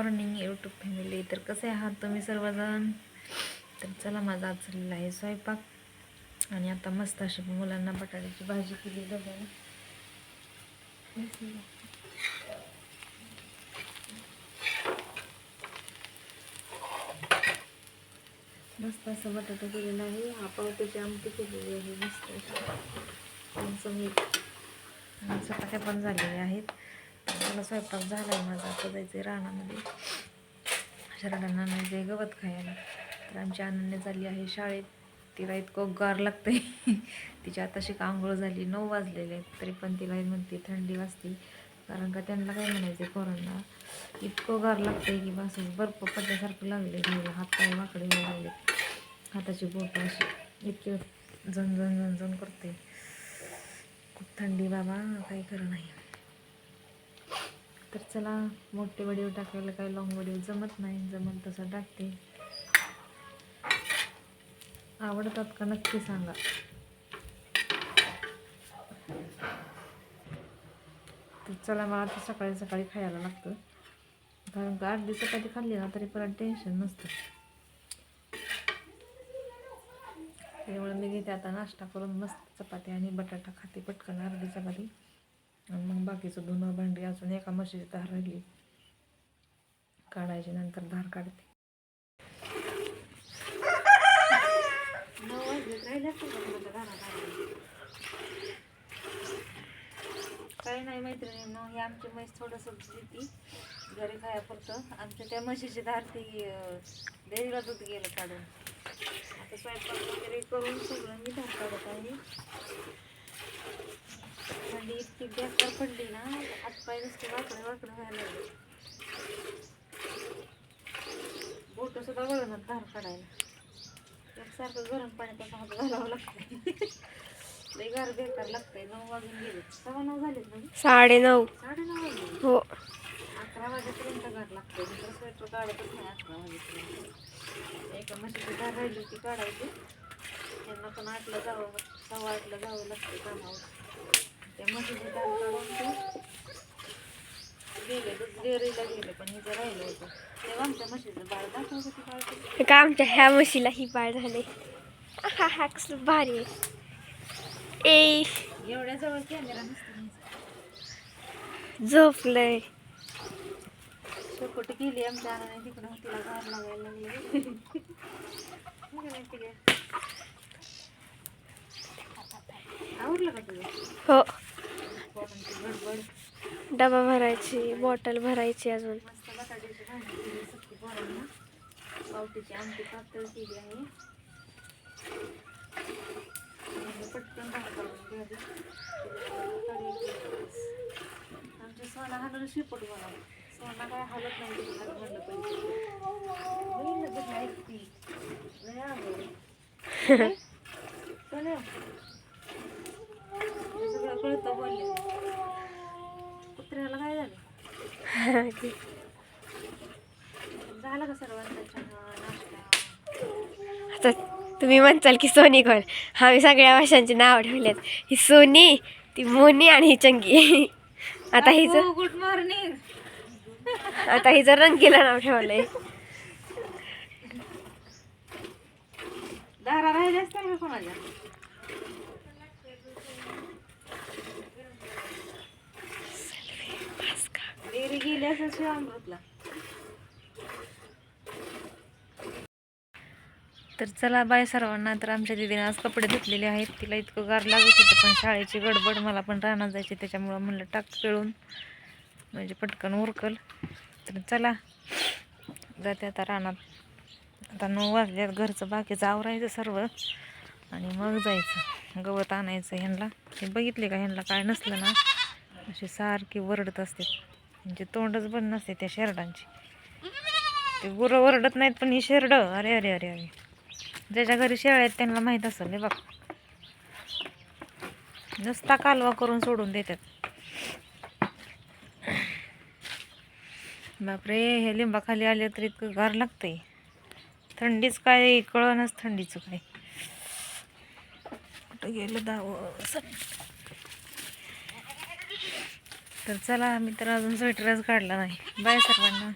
Morning YouTube family तर कसे आहात तुम्ही सर्वजण? तर चला माझा आज चाललेला आहे स्वयंपाक. आणि आता मस्त अशी मुलांना बटाट्याची भाजी केली डब्याला मस्त असं बटाटा केलेला आहे. हा पावट्याची आमटी केलेली आहे. मस्त अशी. चमचमीत चपात्या पण झालेल्या आहेत. मला स्वयंपाक झाला आहे माझा आता जायचं आहे रानामध्ये. शरडांना आहे गवत खायला. तर आमची अनन्या झाली आहे शाळेत. तिला इतकं गार लागतंय. तिची आताशी आंघोळ झाली नऊ वाजलेले आहेत. तरी पण तिला म्हणते थंडी वाजते. कारण का त्यांना काय म्हणायचं कोरोना इतकं गार लागतंय की बस बर्फ पडल्यासारखं लागले घ्यायला. हात पाय वाकडे व्हायला लागले हाताची बोट अशी इतकी झण झण करते खूप थंडी बाबा काही खरं नाही. तर चला मोठे व्हिडिओ टाकायला काही लॉंग व्हिडिओ जमत नाही जमत तसं टाकते. आवडतात का नक्की सांगा. तर चला मला आता सकाळी सकाळी खायला लागतं. कारण का आठ दिवस चपाती खाल्ली ना तरी परत टेन्शन नसतं. त्यामुळे मी घेते आता नाश्ता करून मस्त चपाती आणि बटाटा खाते पटकन अर्धी चपाती. मग बाकीचं धुणं भांडी अजून एका म्हशीची धार राहिली. काढायची नंतर धार काढते. काही नाही मैत्रिणींनो ही आमची म्हैस थोडंसं देते घरी खायापुरतं आमच्या त्या म्हशीची धार ती डेरीला दूध गेलं काढून. आता स्वयंपाक वगैरे करून सगळं मी धार काढत आहे थंडी इतकी बेकार पडली ना हातपाय नुसते वाकडे वाकडे व्हायला लागले बोट सुद्धा वळणार धार काढायला एकसारखं गरम पाण्यात हात घालावं लागतंय लई गार बेकार लागतंय नऊ वाजून गेले सव्वा नऊ म्हणजे साडे नऊ साडे नऊ वाजले हो अकरा वाजेपर्यंत गाठ लागते दुसरं स्वेटर काढतच नाही अकरा वाजेपर्यंत एका म्हशीची धार राहिली होती काढायची त्यांना पण आठला जावं सव्वा आठला जावं लागतं कामावर त्या म्हशीची धार काढून गेले दूध डेअरीला गेले पण हिचं राहिलं होतं. तेव्हा आमच्या म्हशीचं बाळ दाखवत होती काढते का आमच्या ह्या म्हशीला ही बाळ झाले. हा हा कसलं भारी आहे. ए एवढ्या जवळ कॅमेरा नसतो झोपलंय. शेकोटी केली आमच्या तिकडं तिला लागायला लागले. का तुझं? हो. गडबड. डबा भरायची बॉटल भरायची अजून. पावटीची आमटी पातळ केली आहे. आणि पटकन आमच्या सोना शिपट सोना काय हालत नाही म्हणलं पाहिजे. ऐकती आवड हे सगळं कळतं बोलले कुत्र्याला काय झालं का सर्वांचा आता तुम्ही म्हणताल की सोनी कोण? आम्ही सगळ्या भाषांची नाव ठेवलेत. ही सोनी ती मोनी आणि ही चंगी. आता हिचं गुड मॉर्निंग आता हिचं रंगीला नाव ठेवलंय. दारा राहिले असतात का कोणाच्या डेअरी गेली तर चला बाय सर्वांना. तर आमच्या दिदीने आज कपडे धुतलेले आहेत. तिला इतकं गार लागत होतं पण शाळेची गडबड मला पण रानात जायची त्याच्यामुळं म्हणलं टाक पिळून. म्हणजे पटकन उरकल. तर चला जाते आता रानात. आता नऊ वाजल्यात घरचं बाकीचं आवरायचं सर्व. आणि मग जायचं गवत आणायचं ह्यांना. हे बघितले का ह्यांना? काय नसलं ना. असे सारखी वरडत असते म्हणजे तोंडच बंद नसते त्या शेरडांची. ते गुरं वरडत नाहीत पण ही शेरड. अरे अरे अरे अरे. ज्याच्या घरी शेळ्या आहेत त्यांना माहीत असेल बघ. नुसता कालवा करून सोडून देतात. बापरे हे लिंबाखाली आले तर इतकं गार लागतंय. थंडीच काय कळणच थंडीचं काय. कुठं गेलं दाव? तर चला मी तर अजून स्वेटरच काढला नाही. बाय सर्वांना.